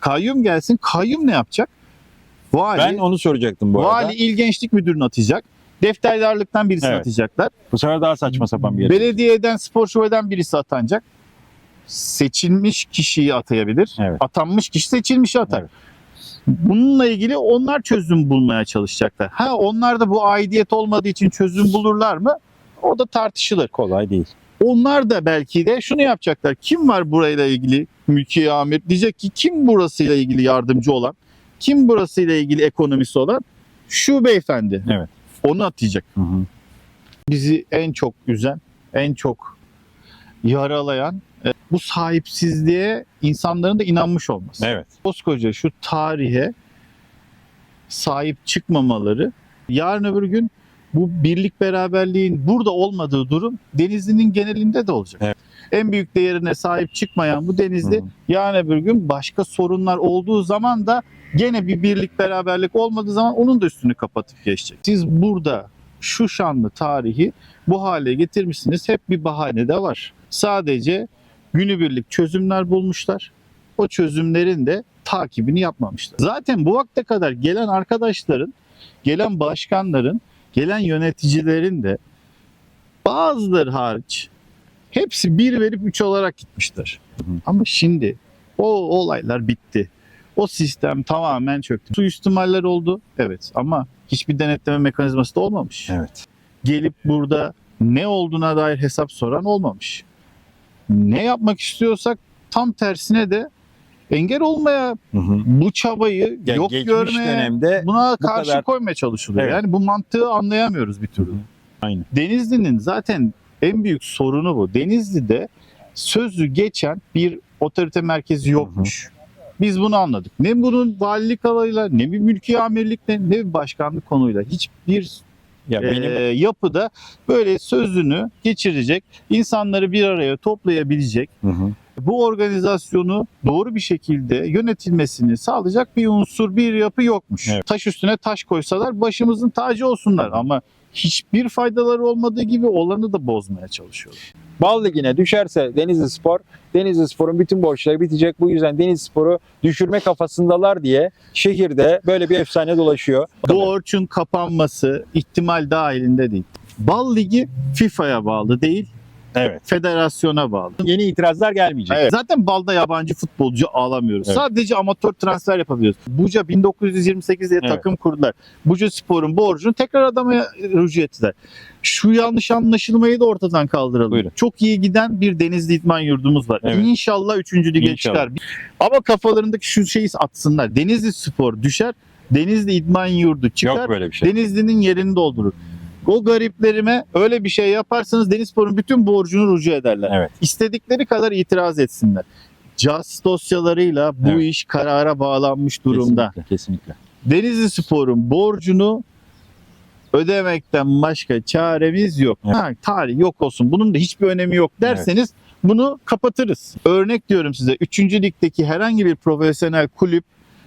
Kayyum gelsin. Kayyum ne yapacak? Vali, Ben onu soracaktım bu arada. vali il gençlik müdürünü atacak. Defterdarlıktan birisini Evet. atacaklar. Bu sefer daha saçma sapan bir yer. Belediyeden, spor şubeden birisi atanacak. Seçilmiş kişiyi atayabilir. Evet. Atanmış kişi seçilmişi atar. Evet. Bununla ilgili onlar çözüm bulmaya çalışacaklar. Ha onlar da bu aidiyet olmadığı için çözüm bulurlar mı? O da tartışılır. Kolay değil. Onlar da belki de şunu yapacaklar. Kim var burayla ilgili mülki amir? Diyecek ki kim burasıyla ilgili yardımcı olan? Kim burasıyla ilgili ekonomisi olan? Şu beyefendi. Evet. Onu atayacak. Hı hı. Bizi en çok üzen, en çok yaralayan e, bu sahipsizliğe insanların da inanmış olması. Evet. Koskoca şu tarihe sahip çıkmamaları yarın öbür gün bu birlik beraberliğin burada olmadığı durum Denizli'nin genelinde de olacak. Evet. En büyük değerine sahip çıkmayan bu Denizli hı. yarın öbür gün başka sorunlar olduğu zaman da gene bir birlik beraberlik olmadığı zaman onun da üstünü kapatıp geçecek. Siz burada şu şanlı tarihi bu hale getirmişsiniz. Hep bir bahane de var. Sadece günübirlik çözümler bulmuşlar. O çözümlerin de takibini yapmamışlar. Zaten bu vakte kadar gelen arkadaşların, gelen başkanların, gelen yöneticilerin de bazıları hariç hepsi bir verip üç olarak gitmişler. Hı hı. Ama şimdi o olaylar bitti. O sistem tamamen çöktü. Suistimaller oldu. Evet ama hiçbir denetleme mekanizması da olmamış. Evet. Gelip burada ne olduğuna dair hesap soran olmamış. Ne yapmak istiyorsak tam tersine de engel olmaya, Hı hı. bu çabayı Ya yok görmeye, dönemde buna bu karşı kadar- koymaya çalışılıyor. Evet. Yani bu mantığı anlayamıyoruz bir türlü. Hı hı. Aynen. Denizli'nin zaten en büyük sorunu bu. Denizli'de sözü geçen bir otorite merkezi yokmuş. Biz bunu anladık. Ne bunun valilik alayla, ne bir mülki amirlikle, ne bir başkanlık konuyla hiçbir ya e, benim yapıda böyle sözünü geçirecek, insanları bir araya toplayabilecek, Hı hı. Bu organizasyonu doğru bir şekilde yönetilmesini sağlayacak bir unsur, bir yapı yokmuş. Evet. Taş üstüne taş koysalar başımızın tacı olsunlar ama hiçbir faydaları olmadığı gibi olanı da bozmaya çalışıyorlar. Bal Ligi'ne düşerse Denizli Spor, Denizli Spor'un bütün borçları bitecek. Bu yüzden Denizli Spor'u düşürme kafasındalar diye şehirde böyle bir efsane dolaşıyor. Bu orçun kapanması ihtimal dahilinde değil. Bal Ligi FIFA'ya bağlı değil, Evet. federasyona bağlı. Yeni itirazlar gelmeyecek. Evet. Zaten balda yabancı futbolcu alamıyoruz. Evet. Sadece amatör transfer yapabiliyoruz. Buca 1928 diye Evet. takım kurdular. Buca Spor'un borcunu tekrar adama rücu ettiler. Şu yanlış anlaşılmayı da ortadan kaldıralım. Buyurun. Çok iyi giden bir Denizli İdman Yurdumuz var. Evet. İnşallah 3. lige İnşallah. çıkar. Ama kafalarındaki şu şeyi atsınlar. Denizli Spor düşer. Denizli İdman Yurdu çıkar. Yok böyle bir şey. Denizli'nin yerini doldurur. O gariplerime öyle bir şey yaparsanız Denizspor'un bütün borcunu rucu ederler. Evet. İstedikleri kadar itiraz etsinler. CAS dosyalarıyla bu Evet. iş karara bağlanmış durumda. Kesinlikle. kesinlikle. Denizli Spor'un borcunu ödemekten başka çaremiz yok. Evet. Ha, tarih yok olsun. Bunun da hiçbir önemi yok derseniz bunu kapatırız. Örnek diyorum size. 3. ligdeki herhangi bir profesyonel kulüp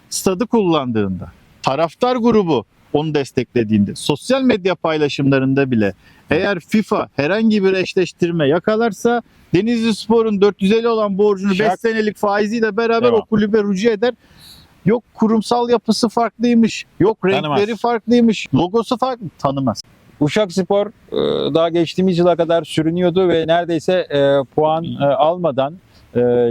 stadı kullandığında, taraftar grubu onu desteklediğinde, sosyal medya paylaşımlarında bile eğer FIFA herhangi bir eşleştirme yakalarsa Denizli Spor'un 450 olan borcunu 5 Şak. senelik faiziyle beraber Devam. o kulübe rücu eder. Yok kurumsal yapısı farklıymış. Yok Tanımaz. renkleri farklıymış. Logosu farklı. Tanımaz. Uşak Spor e, daha geçtiğimiz yıla kadar sürünüyordu ve neredeyse e, puan e, almadan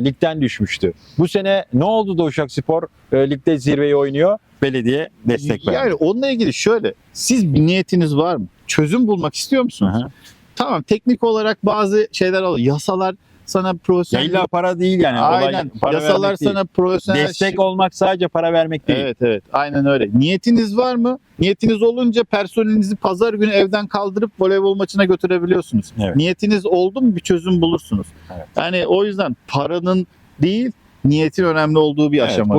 ligden düşmüştü. Bu sene ne oldu da Uşak Spor ligde zirveyi oynuyor? Belediye destek verdi. Yani onunla ilgili şöyle. Siz bir niyetiniz var mı? Çözüm bulmak istiyor musunuz? Hı hı. Tamam teknik olarak bazı şeyler oluyor. Yasalar sana Ya profesyonel... illa para değil yani. Olay Aynen. para Yasalar vermek değil. sana profesyonel... Destek olmak sadece para vermek değil. Evet evet aynen öyle. Niyetiniz var mı? Niyetiniz olunca personelinizi pazar günü evden kaldırıp voleybol maçına götürebiliyorsunuz. Evet. Niyetiniz oldu mu bir çözüm bulursunuz. Evet. Yani o yüzden paranın değil niyetin önemli olduğu bir Evet, aşama.